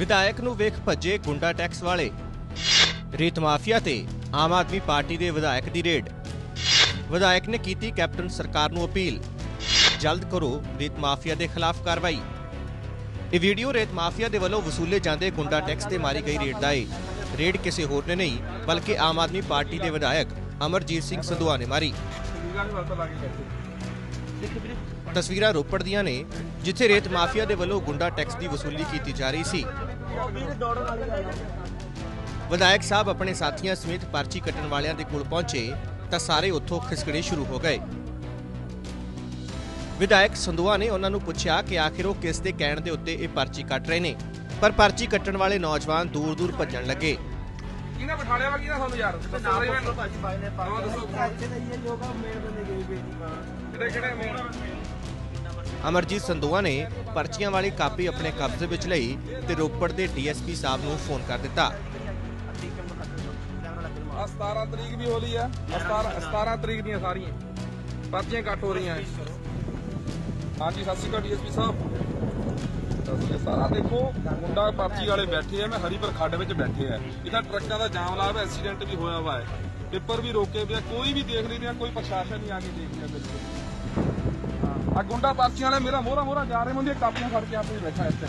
ਵਿਧਾਇਕ ਨੂੰ ਵੇਖ ਭੱਜੇ ਗੁੰਡਾ ਟੈਕਸ ਵਾਲੇ। ਰੇਤ ਮਾਫੀਆ ਤੇ ਆਮ ਆਦਮੀ ਪਾਰਟੀ ਦੇ ਵਿਧਾਇਕ ਦੀ ਰੇਡ। ਵਿਧਾਇਕ ਨੇ ਕੀਤੀ ਕੈਪਟਨ ਸਰਕਾਰ ਨੂੰ ਅਪੀਲ। ਜਲਦ ਕਰੋ, ਰੇਤ ਮਾਫੀਆ ਦੇ ਖਿਲਾਫ ਕਾਰਵਾਈ। ਇਹ ਵੀਡੀਓ ਰੇਤ ਮਾਫੀਆ ਦੇ ਵੱਲੋਂ ਵਸੂਲੇ ਜਾਂਦੇ ਗੁੰਡਾ ਟੈਕਸ ਤੇ ਮਾਰੀ ਗਈ ਰੇਡ ਦਾ ਹੈ ਰੇਡ ਕਿਸੇ ਹੋਰ ਨੇ ਨਹੀਂ, ਬਲਕਿ ਆਮ ਆਦਮੀ ਪਾਰਟੀ ਦੇ ਵਿਧਾਇਕ ਅਮਰਜੀਤ ਸਿੰਘ ਸੰਧੂਆ ਨੇ ਮਾਰੀ। ਤਸਵੀਰਾਂ ਰੋਪੜ ਦੀਆਂ ਨੇ, ਜਿੱਥੇ ਰੇਤ ਮਾਫੀਆ ਦੇ ਵੱਲੋਂ ਗੁੰਡਾ ਟੈਕਸ ਦੀ ਵਸੂਲੀ ਕੀਤੀ ਜਾ ਰਹੀ ਸੀ। ਵਿਧਾਇਕ ਸਾਹਿਬ ਆਪਣੇ ਸਾਥੀਆਂ ਸਮੇਤ ਪਰਚੀ ਕੱਟਣ ਵਾਲਿਆਂ ਦੇ ਕੋਲ ਪਹੁੰਚੇ ਤਾਂ ਸਾਰੇ ਉੱਥੋਂ ਖਿਸਕਣੇ ਸ਼ੁਰੂ ਹੋ ਗਏ। ਵਿਧਾਇਕ ਸੰਧੂਆ ਨੇ ਉਹਨਾਂ ਨੂੰ ਪੁੱਛਿਆ ਕਿ ਆਖਿਰ ਉਹ ਕਿਸ ਦੇ ਕਹਿਣ ਦੇ ਉੱਤੇ ਇਹ ਪਰਚੀ ਕੱਟ ਰਹੇ ਨੇ ਪਰ ਪਰਚੀ ਕੱਟਣ ਵਾਲੇ ਨੌਜਵਾਨ ਦੂਰ-ਦੂਰ ਭੱਜਣ ਲੱਗੇ। ਕਿਹਨੇ ਬਿਠਾ ਲਿਆ ਵਾ ਕਿਹਨੇ ਤੁਹਾਨੂੰ ਯਾਰ? ਦੱਸੋ। ਸਹੀ ਮੈਨੂੰ ਹਾਂ ਦੱਸੋ ਕਿਹੜੇ ਕਿਹੜੇ ਮੇਨ ਅਮਰਜੀਤ ਸੰਧੂਆ ਨੇ ਪਰਚੀਆਂ ਵਾਲੀ ਕਾਪੀ ਆਪਣੇ ਕਬਜ਼ੇ ਵਿੱਚ ਲਈ ਤੇ ਰੋਪੜ ਦੇ ਡੀਐਸਪੀ ਸਾਹਿਬ ਨੂੰ ਫੋਨ ਕਰ ਦਿੱਤਾ। 17 ਤਰੀਕ ਵੀ ਹੋਲੀ ਆ। 17 17 ਤਰੀਕ ਦੀਆਂ ਸਾਰੀਆਂ। ਪਰਚੀਆਂ ਕੱਟ ਹੋ ਰਹੀਆਂ ਹਾਂਜੀ, ਸਤਿ ਸ਼੍ਰੀ ਅਕਾਲ ਡੀਐਸਪੀ ਸਾਹਿਬ। ਸਤਿ ਦੇਖੋ, ਮੁੰਡਾ ਪਰਚੀ ਵਾਲੇ ਬੈਠੇ ਆ, ਮੈਂ ਹਰੀਪੁਰ ਖੱਡ ਵਿੱਚ ਬੈਠੇ ਆ। ਇਹਦਾ ਟਰੱਕਾਂ ਦਾ ਜਾਮ ਲਾ ਐਕਸੀਡੈਂਟ ਵੀ ਹੋਇਆ ਵਾ ਹੈ ਟਿੱਪਰ ਵੀ ਰੋਕੇ ਪਿਆ ਕੋਈ ਵੀ ਦੇਖ ਨਹੀਂ ਰਿਹਾ ਕੋਈ ਪ੍ਰਸ਼ਾਸਨ ਨਹੀਂ ਆ ਕੇ ਦੇਖ ਰਿਹਾ ਬਿਲਕੁਲ। ਆ ਗੁੰਡਾ ਪਰਚੀਆਂ ਵਾਲੇ ਮੇਰਾ ਮੋਹਰਾ ਮੋਹਰਾ ਜਾ ਰਹੇ ਮੁੰਡੇ ਕਾਪੀਆਂ ਫੜ ਕੇ ਆਪੇ ਬੈਠਾ ਇੱਥੇ।